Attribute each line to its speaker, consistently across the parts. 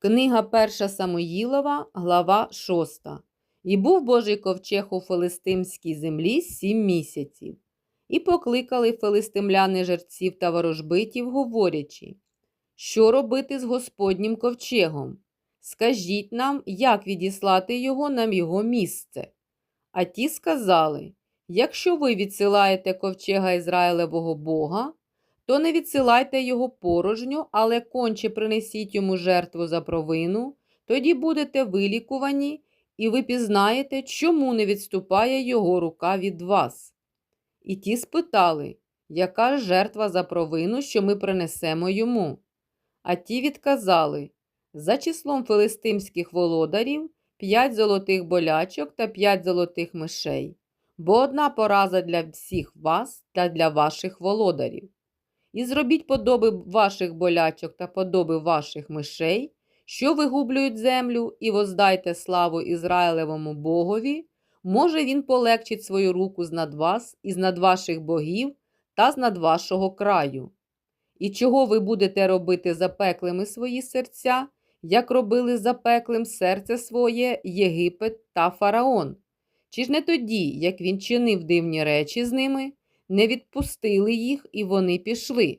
Speaker 1: Книга Перша Самоїлова, глава 6. І був Божий ковчег у филистимській землі сім місяців. І покликали филистимляни жерців та ворожбитів, говорячи, що робити з Господнім ковчегом? Скажіть нам, як відіслати його на його місце. А ті сказали: Якщо ви відсилаєте ковчега Ізраїлевого Бога, то не відсилайте його порожньо, але конче принесіть йому жертву за провину, тоді будете вилікувані, і ви пізнаєте, чому не відступає його рука від вас. І ті спитали, яка ж жертва за провину, що ми принесемо йому? А ті відказали за числом филистимських володарів п'ять золотих болячок та п'ять золотих мишей, бо одна пораза для всіх вас та для ваших володарів. І зробіть подоби ваших болячок та подоби ваших мишей, що вигублюють землю, і воздайте славу Ізраїлевому Богові, може він полегчить свою руку з над вас і з над ваших богів та з вашого краю. І чого ви будете робити запеклими свої серця, як робили запеклим серце своє Єгипет та Фараон? Чи ж не тоді, як він чинив дивні речі з ними, не відпустили їх, і вони пішли?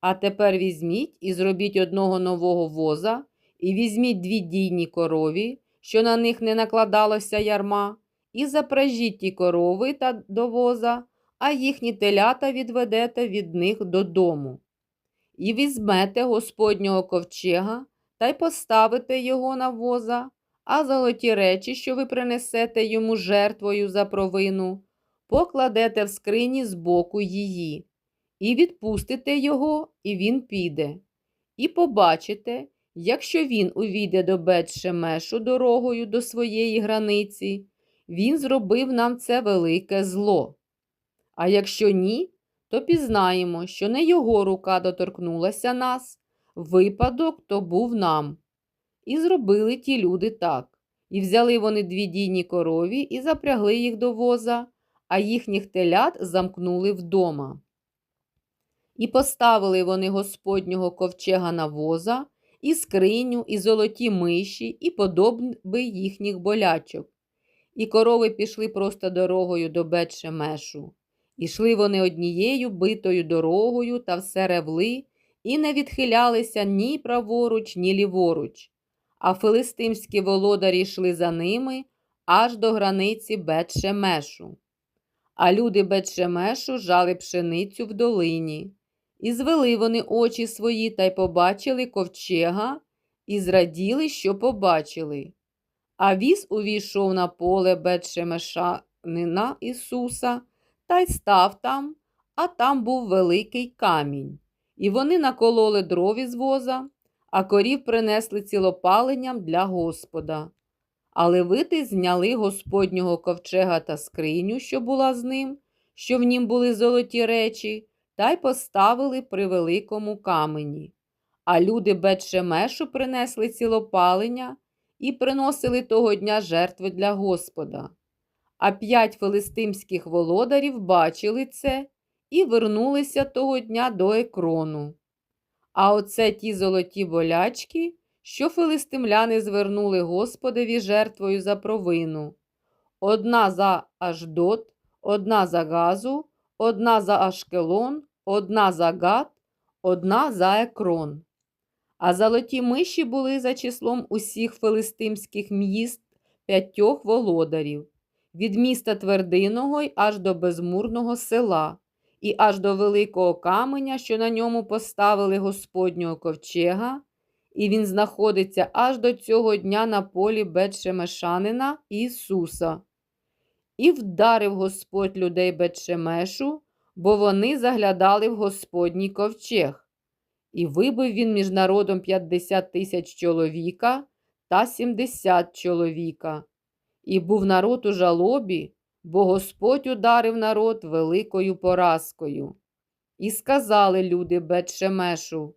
Speaker 1: А тепер візьміть і зробіть одного нового воза, і візьміть дві дійні корові, що на них не накладалося ярма, і запражіть ті корови та до воза, а їхні телята відведете від них додому. І візьмете Господнього ковчега та й поставите його на воза, а золоті речі, що ви принесете йому жертвою за провину, покладете в скрині збоку її, і відпустите його, і він піде. І побачите, якщо він увійде до Бет-Шемешу дорогою до своєї границі, він зробив нам це велике зло. А якщо ні, то пізнаємо, що не його рука доторкнулася нас, випадок то був нам. І зробили ті люди так. І взяли вони дві дійні корові і запрягли їх до воза, а їхніх телят замкнули вдома. І поставили вони Господнього ковчега на воза, і скриню, і золоті миші, і подобби їхніх болячок. І корови пішли просто дорогою до Бет-Шемешу. Ішли вони однією битою дорогою та все ревли, і не відхилялися ні праворуч, ні ліворуч. А филистимські володарі йшли за ними аж до границі Бет-Шемешу. А люди Бет-Шемешу жали пшеницю в долині. І звели вони очі свої та й побачили ковчега, і зраділи, що побачили. А віз увійшов на поле Бет-Шемешанина Ісуса та й став там, а там був великий камінь. І вони накололи дров із воза, а корів принесли цілопаленням для Господа. А левити зняли Господнього ковчега та скриню, що була з ним, що в нім були золоті речі, та й поставили при великому камені. А люди Бетшемешу принесли цілопалення і приносили того дня жертви для Господа. А п'ять филистимських володарів бачили це і вернулися того дня до екрону. А оце ті золоті болячки, що филистимляни звернули Господові жертвою за провину. Одна за Аждот, одна за Газу, одна за Ашкелон, одна за Гат, одна за Екрон. А золоті миші були за числом усіх филистимських міст п'ятьох володарів, від міста Твердиного й аж до безмурного села, і аж до великого каменя, що на ньому поставили Господнього ковчега, і він знаходиться аж до цього дня на полі Бетшемешанина Ісуса. І вдарив Господь людей Бетшемешу, бо вони заглядали в Господній ковчег. І вибив він між народом 50 тисяч чоловіка та 70 чоловіка. І був народ у жалобі, бо Господь ударив народ великою поразкою. І сказали люди Бетшемешу,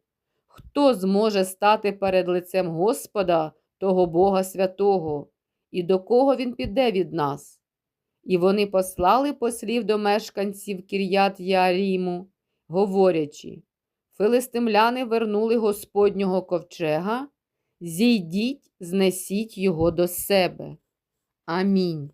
Speaker 1: хто зможе стати перед лицем Господа, того Бога святого, і до кого він піде від нас? І вони послали послів до мешканців Кір'ят Яріму, говорячи, Филистимляни вернули Господнього ковчега, зійдіть, знесіть його до себе. Амінь.